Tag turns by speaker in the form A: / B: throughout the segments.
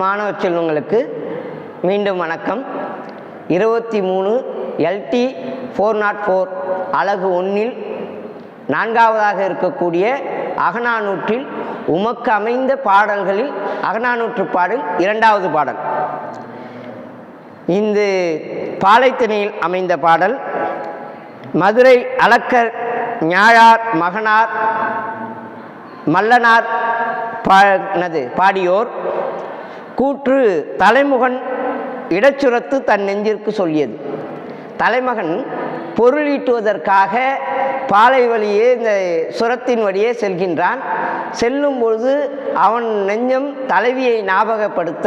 A: மாணவ செல்வங்களுக்கு மீண்டும் வணக்கம். இருபத்தி மூணு எல்டி ஃபோர் நாட் ஃபோர் அலகு ஒன்றில் நான்காவதாக இருக்கக்கூடிய அகநானூற்றில் உமக்கு அமைந்த பாடல்களில் அகநானூற்று பாடல் இரண்டாவது பாடல். இந்த பாலைத்திணையில் அமைந்த பாடல் மதுரை அளக்கர் ஞாழார் மகனார் மல்லனார் பானது பாடியோர் கூற்று தலைமுகன் இடச்சுரத்து தன் நெஞ்சிற்கு சொல்லியது. தலைமகன் பொருளீட்டுவதற்காக பாலை வழியே இந்த சுரத்தின் வழியே செல்கின்றான். செல்லும் பொழுது அவன் நெஞ்சம் தலைவியை ஞாபகப்படுத்த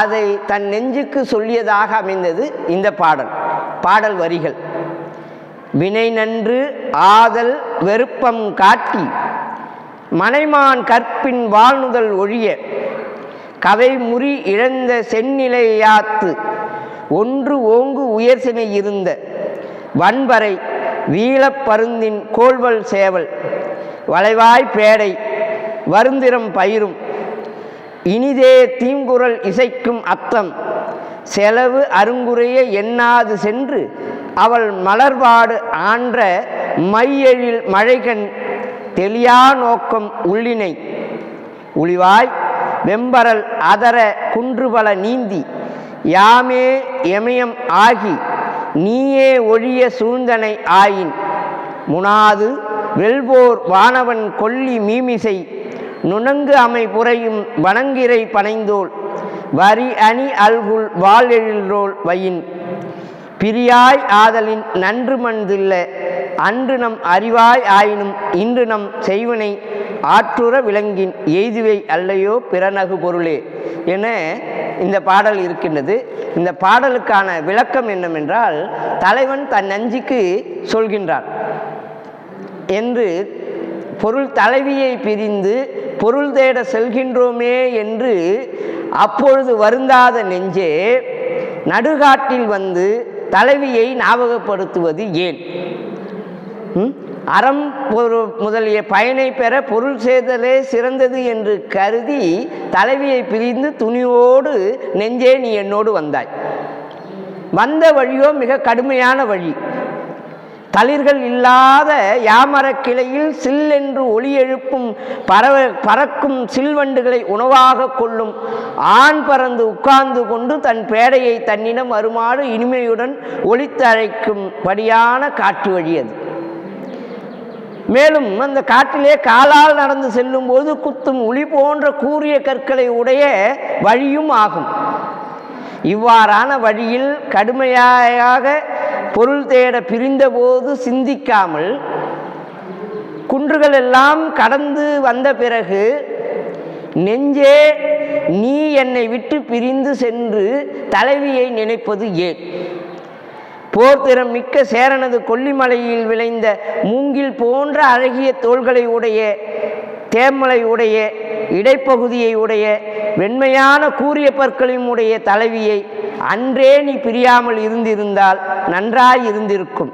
A: அதை தன் நெஞ்சுக்கு சொல்லியதாக அமைந்தது இந்த பாடல் பாடல் வரிகள். வினை நன்று ஆதல் வெறுப்பம் காட்டி மனைமான் கற்பின் வாழ்நுதல் ஒழிய கதை முறி இழந்த செந்நிலையாத்து ஒன்று ஓங்கு உயர்சினை இருந்த வன்பறை வீழப்பருந்தின் கோள்வல் சேவல் வளைவாய் பேடை வருந்திரம் பயிரும் இனிதே தீங்குரல் இசைக்கும் அத்தம் செலவு அருங்குறைய எண்ணாது சென்று அவள் மலர்பாடு ஆன்ற மையெழில் மழைகண் தெளியா நோக்கம் உள்ளினை. உளிவாய் வெம்பரல் அதர குன்றுபல நீந்தி. யாமே எமயம் ஆகி நீயே ஒழிய சூழ்ந்தனை ஆயின். முனாது வெல்போர் வானவன் கொல்லி மீமிசை. நுணங்கு அமை புரையும் வணங்கிரை பனைந்தோள் வரி அணி அல்குல் வாழெழில்ரோல் வயின். பிரியாய் ஆதலின் நன்று மண்தில்ல அன்று நம் அறிவாய் ஆயினும் இன்று நம் செய்வனை ஆற்றுற விளங்கின் எய்துவை அல்லையோ பிறநகு பொருளே என இந்த பாடல் இருக்கின்றது. இந்த பாடலுக்கான விளக்கம் என்னவென்றால் தலைவன் தன் நஞ்சுக்கு சொல்கின்றான். என்று பொருள் தலைவியை பிரிந்து பொருள் தேட செல்கின்றோமே என்று அப்பொழுது வருந்தாத நெஞ்சே நடுகாட்டில் வந்து தலைவியை ஞாபகப்படுத்துவது ஏன்? அறம் ஒரு முதலிய பயனை பெற பொருள் செய்தலே சிறந்தது என்று கருதி தலைவியை பிரிந்து துணியோடு நெஞ்சே நீ என்னோடு வந்தாய். வந்த வழியோ மிக கடுமையான வழி. தளிர்கள் இல்லாத யாமரக் கிளையில் சில் என்று ஒளி எழுப்பும் பறவ பறக்கும் சில்வண்டுகளை உணவாக கொள்ளும் ஆண் பறந்து உட்கார்ந்து கொண்டு தன் பேடையை தன்னிடம் வருமாறு இனிமையுடன் ஒளித்தழைக்கும் படியான காற்று வழி அது. மேலும் அந்த காட்டிலே காலால் நடந்து செல்லும்போது குத்தும் உளி போன்ற கூரிய கற்களை உடைய வழியும் ஆகும். இவ்வாறான வழியில் கடுமையாக பொருள் தேட பிரிந்தபோது சிந்திக்காமல் குன்றுகள் எல்லாம் கடந்து வந்த பிறகு நெஞ்சே நீ என்னை விட்டு பிரிந்து சென்று தலைவியை நினைப்பது ஏன்? போர்த்திறம் மிக்க சேரனது கொல்லிமலையில் விளைந்த மூங்கில் போன்ற அழகிய தோள்களை உடைய தேமலை உடைய இடைப்பகுதியை உடைய வெண்மையான கூரிய பற்களையும் உடைய தலைவியை அன்றே நீ பிரியாமல் இருந்திருந்தால் நன்றாய் இருந்திருக்கும்.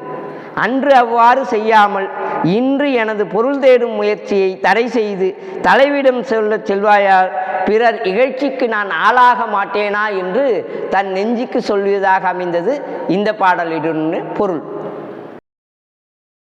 A: அன்று அவ்வாறு செய்யாமல் இன்று எனது பொருள் தேடும் முயற்சியை தடை செய்து தலைவிடம் செல்ல செல்வாயால் பிறர் இகழ்ச்சிக்கு நான் ஆளாக மாட்டேனா என்று தன் நெஞ்சுக்கு சொல்வதாக அமைந்தது இந்த பாடலிடன்னு பொருள்.